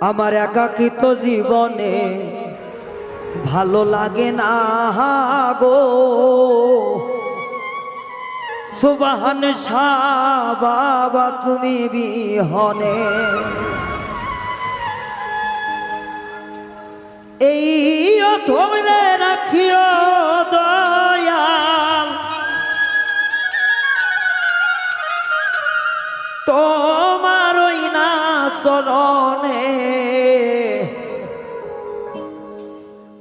আমার একাকিত জীবনে ভালো লাগে না গো। সুবাহান বাবা তুমি বিহনে। এই ধরে রাখিও দয়াল। তোমার ওই না চরণে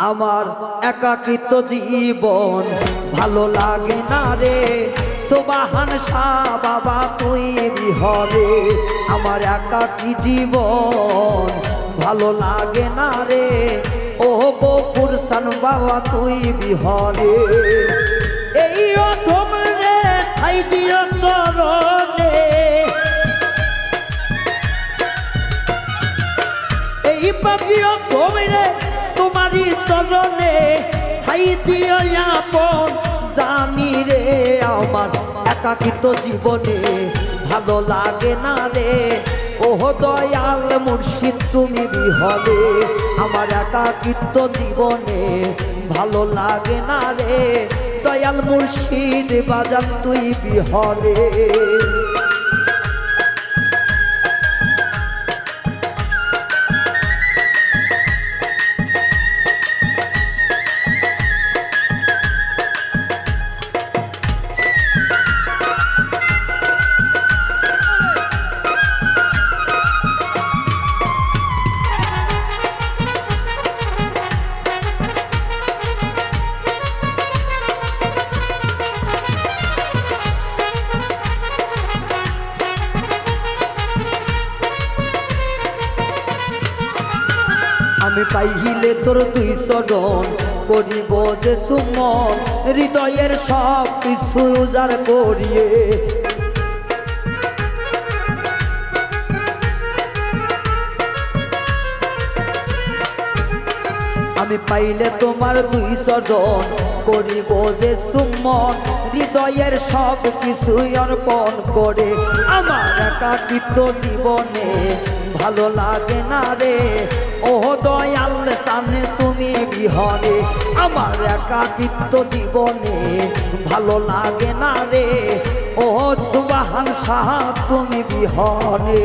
আমার একাকিত জীবন। ভালো লাগে না রে। সোবাহান শাহ বাবা, তুই বিহরে। আমার একাকি জীবন। ভালো লাগে না রে। ও গো ফুরসান বাবা, তুই বিহরে। এই অথম রে, ঠাই দিও চরণে। এই পাপিও কমিরে তোমারই চরণে খাই দিও আপন জানি রে আমার একাকিত জীবনে ভালো লাগে না রে। ওহ দয়াল মুর্শিদ, তুমি বিহলে আমার একাকিত্ব জীবনে ভালো লাগে না রে। দয়াল মুর্শিদ, বাজান তুই বিহলে। আমি পাইলে তোর দুই চরণ করিব যে সুমন, হৃদয়ের সব কিছু উজাড় করিয়ে। আমি পাইলে তোমার দুই চরণ করিব যে সুমন, হৃদয়ের সব কিছু অর্পণ করে। আমার একাকিত্ব জীবনে ভালো লাগে না রে ও দয়াল সামনে তুমি বিহরে আমার একাকিত্ব জীবনে ভালো লাগে না রে। ও সুবাহান সাহা, তুমি বিহনে।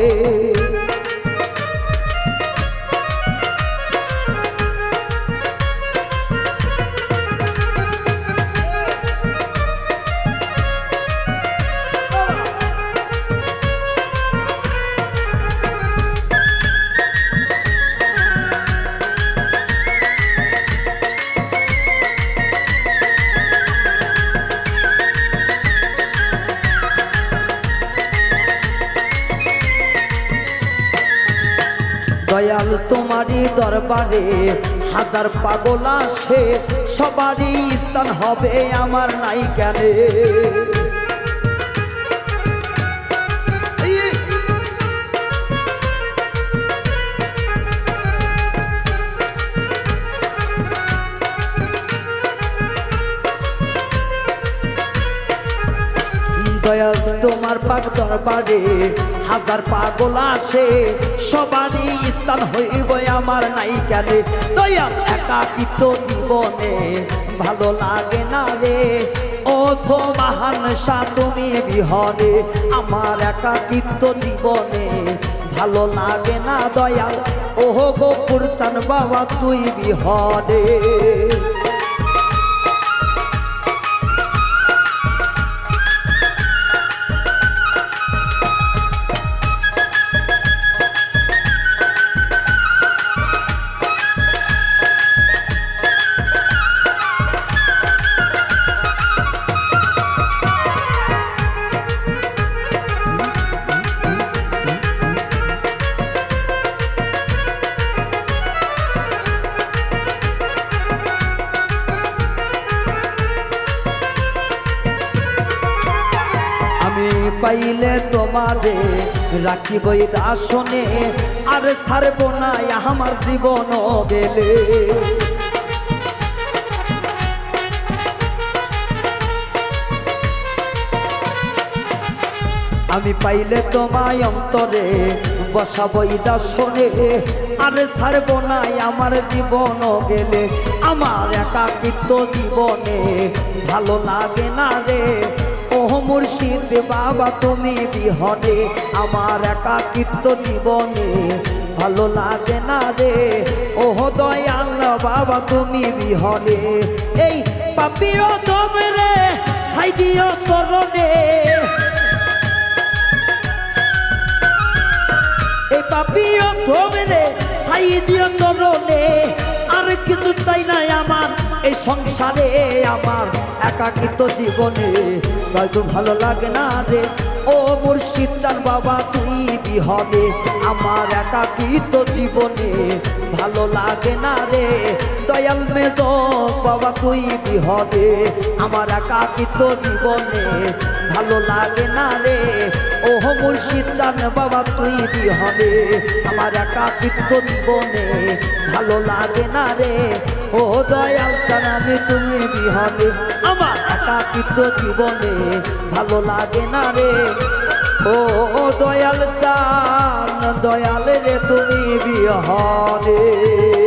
দয়াল তোমারই দরবারে হাজার পাগল আসে সবারই স্থান হবে আমার নাই কেনে দয়াল তোমার পাক দরবারে হাজার পাগল আসে, সবারই স্থান হইব আমার নাই কেন দয়াল একাকিত জীবনে ভালো লাগে না রে। তো মহান সা, তুমি বিহরে, আমার একাকিত্ব জীবনে ভালো লাগে না দয়াল। ওহ গোপুর সান বাবা, তুই বিহরে। পাইলে তোমারে রাখিব দাসনে, আর ছাড়ব না আমার জীবন গেলে। আমি পাইলে তোমায় অন্তরে বসাবো দর্শনে আরে ছাড়ব নাই আমার জীবন গেলে। আমার একাকিত্ব জীবনে ভালো লাগে না রে ও মুর্শিদ বাবা, তুমি বিহনে আমার একাকিত্ব জীবনে। ভালো লাগে না রে ও দয়াল বাবা, তুমি বিহনে। এই পাপিও তোমরে হাই দিও চরণে। এই পাপিও তোমরে হাই দিও চরণে। আর কিছু চাই নাই আমার এই সংসারে আমার একাকিত জীবনে। হয়তো ভালো লাগে না রে। ও মুর্শিদ, চার বাবা, তুই বিহনে আমার একাকিত জীবনে ভালো লাগে না রে। দয়াল মেদ বাবা, তুই বিহনে আমার একাকিত জীবনে ভালো লাগে না রে। ও মুর্শিদ চান বাবা, তুই বিহনে আমার একাকিত্ব জীবনে ভালো লাগে না রে। ও দয়াল চান তুমি বিহনে, আমার একাকিত্ব জীবনে ভালো লাগে না রে। ও দয়াল চান দয়াল রে তুমি বিহনে।